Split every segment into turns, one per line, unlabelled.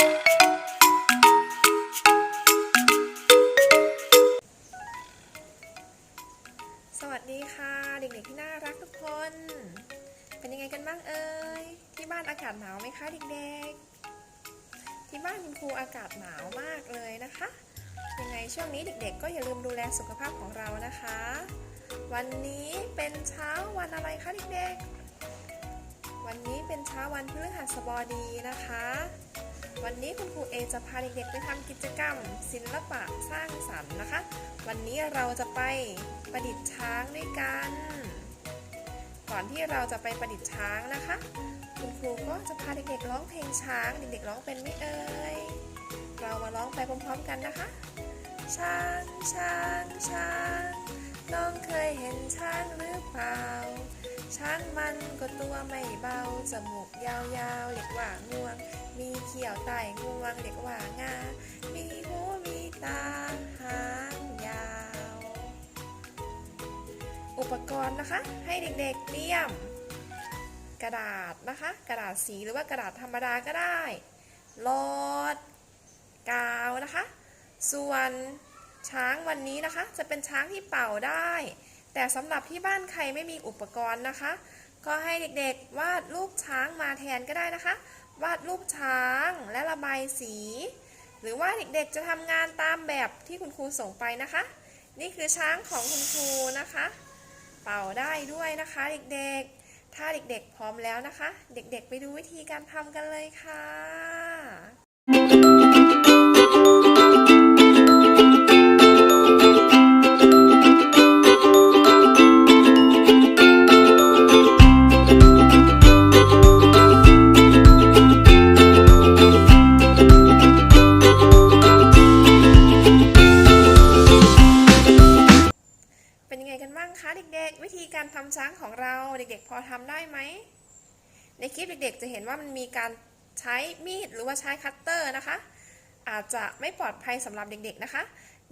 สวัสดีค่ะเด็กๆที่น่ารักทุกคน เป็นยังไงกันบ้างเอ่ยที่บ้านอากาศหนาวไหมคะเด็กๆ ที่บ้านคุณครูอากาศหนาวมากเลยนะคะ ยังไงช่วงนี้เด็กๆ ก็อย่าลืมดูแลสุขภาพของเรานะคะ วันนี้เป็นเช้าวันอะไรคะเด็กๆวันนี้เป็นเช้าวันพฤหัสบดีนะคะ วันนี้คุณครูเอจะพาเด็กๆไปทำกิจกรรม ศิลปะสร้างสรรค์นะคะ วันนี้เราจะไปประดิษฐ์ช้างด้วยกัน ก่อนที่เราจะไปประดิษฐ์ช้างนะคะ คุณครูก็จะพาเด็กๆร้องเพลงช้าง เด็กๆร้องเป็นไหมเอ่ยเรามาร้องไปพร้อมๆกันนะคะ ช้างช้างช้างน้องเคยเห็นช้างหรือเปล่า ช้างมันก็ตัวไม่เบา จมูกยาวๆ เรียกว่างวง มีเขียวไต่งวง เรียกว่างา มีหูมีตาหางยาว อุปกรณ์นะคะ ให้เด็กๆเตรียม กระดาษนะคะ กระดาษสีหรือว่ากระดาษธรรมดาก็ได้โลดกาวนะคะ ส่วนช้างวันนี้นะคะ จะเป็นช้างที่เป่าได้ แต่สำหรับที่บ้านใครไม่มีอุปกรณ์นะคะ ก็ให้เด็กๆวาดรูปช้างมาแทนก็ได้นะคะ วาดรูปช้างและระบายสี หรือว่าเด็กๆจะทำงานตามแบบที่คุณครูส่งไปนะคะ นี่คือช้างของคุณครูนะคะ เป่าได้ด้วยนะคะเด็กๆ ถ้าเด็กๆพร้อมแล้วนะคะ เด็กๆ ไปดูวิธีการทำกันเลยค่ะ บ้างคะเด็กๆ วิธีการทำช้างของเราเด็กๆ พอทำได้ไหม ในคลิปเด็กๆ จะเห็นว่ามันมีการใช้มีดหรือว่าใช้คัตเตอร์นะคะ อาจจะไม่ปลอดภัยสำหรับเด็กๆนะคะ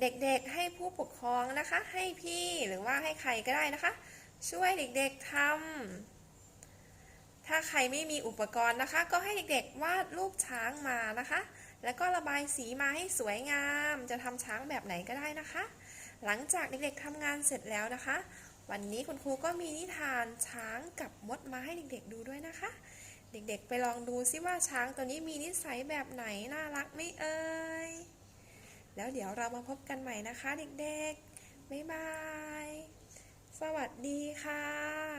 เด็กๆ ให้ผู้ปกครองนะคะ ให้พี่หรือว่าให้ใครก็ได้นะคะ ช่วยเด็กๆทำถ้าใครไม่มีอุปกรณ์นะคะ ก็ให้เด็กๆ วาดรูปช้างมานะคะ แล้วก็ระบายสีมาให้สวยงาม จะทำช้างแบบไหนก็ได้นะคะ หลังจากเด็กๆทำงานเสร็จแล้วนะคะ วันนี้คุณครูก็มีนิทานช้างกับมดมาให้เด็กๆดูด้วยนะคะ เด็กๆไปลองดูซิว่าช้างตัวนี้มีนิสัยแบบไหนน่ารักไหม่เอ่ยแล้วเดี๋ยวเรามาพบกันใหม่นะคะ เด็กๆบ๊ายบาย สวัสดีค่ะ